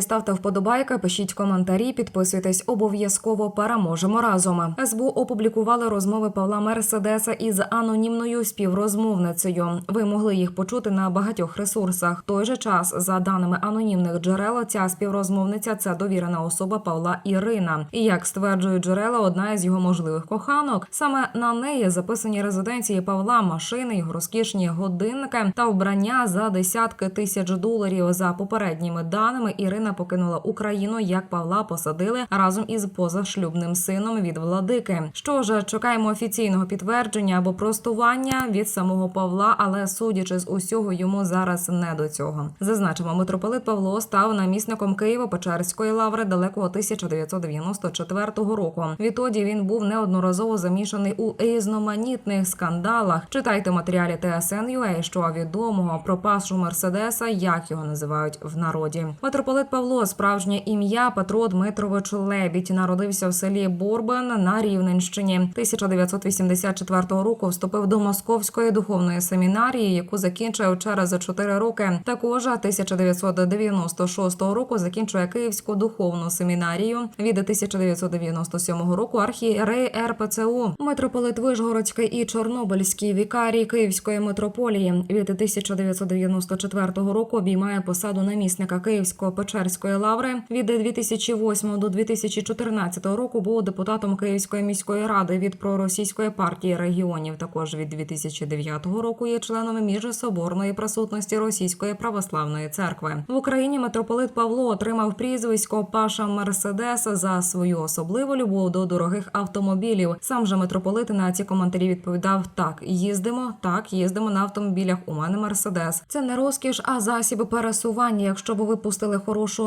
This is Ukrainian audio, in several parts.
ставте вподобайки, пишіть коментарі, підписуйтесь обов'язково. Переможемо разом. СБУ опублікували розмови Павла Мерседеса із анонімною співрозмовницею. Ви могли їх почути на багатьох ресурсах. В той же час, за даними анонімних джерел, ця співрозмовниця це довірена особа Павла Ірина. І як стверджують джерела, одна із його можливих коханок. Саме на неї записані резиденції Павла, машини, його розкішні годинники та вбрання за десятки тисяч доларів. За попередніми даними Ірина покинула Україну, як Павла посадили разом із позашлюбним сином від владики. Що ж, чекаємо офіційного підтвердження або простування від самого Павла, але судячи з усього, йому зараз не до цього. Зазначимо, митрополит Павло став намісником Києво-Печерської лаври далекого 1994 року. Відтоді він був неодноразово замішаний у різноманітних скандалах. Читайте матеріалі TSN.ua, що відомого про пашу Мерседеса, як його називають в народі. Митрополит Павло, справжнє ім'я Петро Дмитрович Лебідь, народився в селі Борбен на Рівненщині. 1984 року вступив до Московської духовної семінарії, яку закінчив через 4 роки. Також 1996 року закінчує Київську духовну семінарію. Від 1997 року архієрей РПЦУ, митрополит Вишгородський і Чорнобильський вікарій Київської митрополії. Від 1994 року обіймає посаду намісника Київсько-Печерської лаври. Від 2008 до 2014 року був депутатом Київської міської ради від проросійської партії регіонів. Також від 2009 року є членом міжсоборної присутності Російської православної церкви в Україні. Митрополит Павло отримав прізвисько Паша Мерседеса за свою особливу любов до дорогих автомобілів. Сам же митрополит на ці коментарі відповідав: так, їздимо, так, їздимо на автомобілях. У мене Мерседес. Це не розкіш, а засіб пересування. Якщо б ви пустили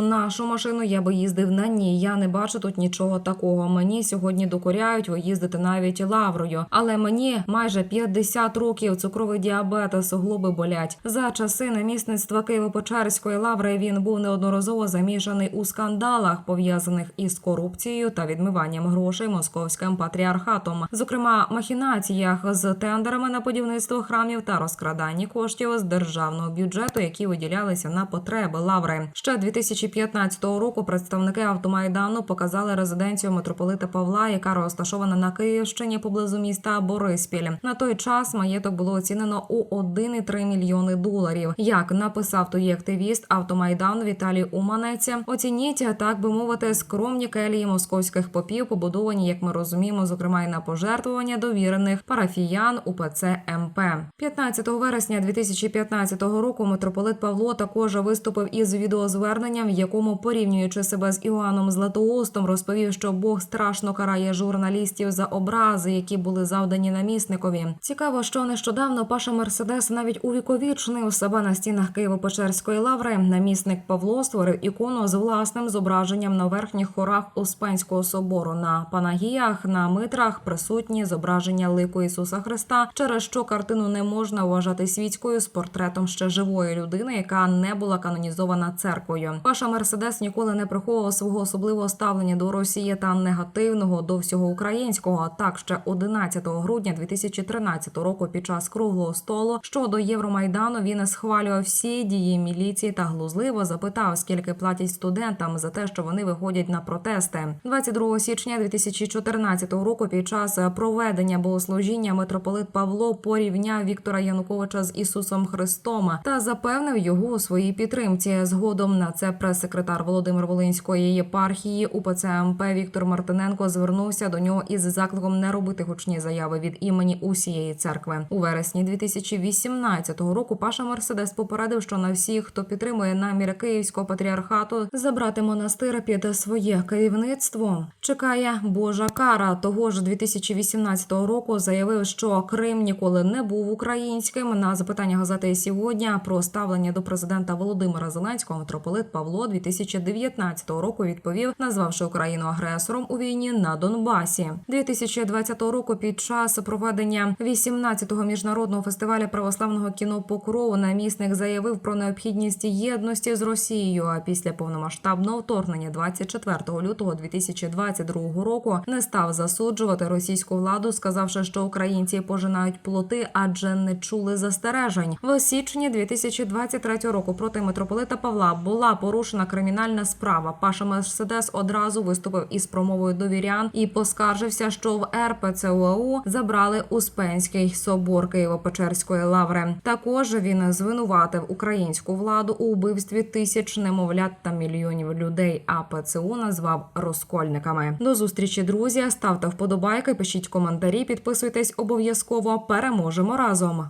нашу машину, я би їздив на ній. Я не бачу тут нічого такого. Мені сьогодні докоряють, ви їздите навіть лаврою. Але мені майже 50 років цукровий діабет, суглоби болять. За часи намісництва Києво-Печерської лаври він був неодноразово замішаний у скандалах, пов'язаних із корупцією та відмиванням грошей московським патріархатом, зокрема махінаціях з тендерами на будівництво храмів та розкраданні коштів з державного бюджету, які виділялися на потреби лаври. Ще 2015 року представники автомайдану показали резиденцію митрополита Павла, яка розташована на Київщині поблизу міста Бориспіль. На той час маєток було оцінено у 1,3 мільйони доларів. Як написав тоді активіст автомайдану Віталій Уманець, оцініть так би мовити скромні келії московських попів, побудовані, як ми розуміємо, зокрема й на пожертвування довірених парафіян УПЦ МП. 15 вересня 2015 року митрополит Павло також виступив із відеозверненням, в якому порівнюючи себе з Іоанном Златоустом, розповів, що Бог страшно карає журналістів за образи, які були завдані намісникові. Цікаво, що нещодавно Паша Мерседес навіть увіковічнив себе на стінах Києво-Печерської лаври. Намісник Павло створив ікону з власним зображенням на верхніх хорах Успенського собору. На панагіях на митрах присутні зображення лику Ісуса Христа, через що картину не можна вважати світською з портретом ще живої людини, яка не була канонізована церквою. Паша Мерседес ніколи не приховував свого особливого ставлення до Росії та негативного до всього українського. Так ще 11 грудня 2013 року, під час круглого столу щодо Євромайдану, він схвалював всі дії міліції та глузливо запитав, скільки платять студентам за те, що вони виходять на протести. 22 січня 2014 року, під час проведення богослужіння митрополит Павло порівняв Віктора Януковича з Ісусом Христом та запевнив його у своїй підтримці. Згодом на це прес-секретар Володимир Волинської єпархії УПЦ МП Віктор Мартиненко звернувся до нього із закликом не робити гучні заяви від імені усієї церкви. У вересні 2018 року Паша Мерседес попередив, що на всіх, хто підтримує наміри Київського патріархату, забрати монастир під своє керівництво, чекає Божа кара. Того ж 2018 року заявив, що Крим ніколи не був українським. На запитання газети сьогодні про ставлення до президента Володимира Зеленського митрополит Павло 2019 року відповів, назвавши Україну агресором у війні на Донбасі. 2020 року під час проведення 18-го міжнародного фестивалю православного кіно Покров намісник заявив про необхідність єдності з Росією. А після повномасштабного вторгнення 24 лютого 2022 року не став засуджувати російську владу, сказавши, що українці пожинають плоти, адже не чули застережень. В січні 2023 року проти митрополита Павла була порушена порушена кримінальна справа. Паша Мерседес одразу виступив із промовою до вірян і поскаржився, що в РПЦУАУ забрали Успенський собор Києво-Печерської лаври. Також він звинуватив українську владу у вбивстві тисяч немовлят та мільйонів людей. А ПЦУ назвав розкольниками. До зустрічі, друзі. Ставте вподобайки, пишіть коментарі, підписуйтесь обов'язково. Переможемо разом.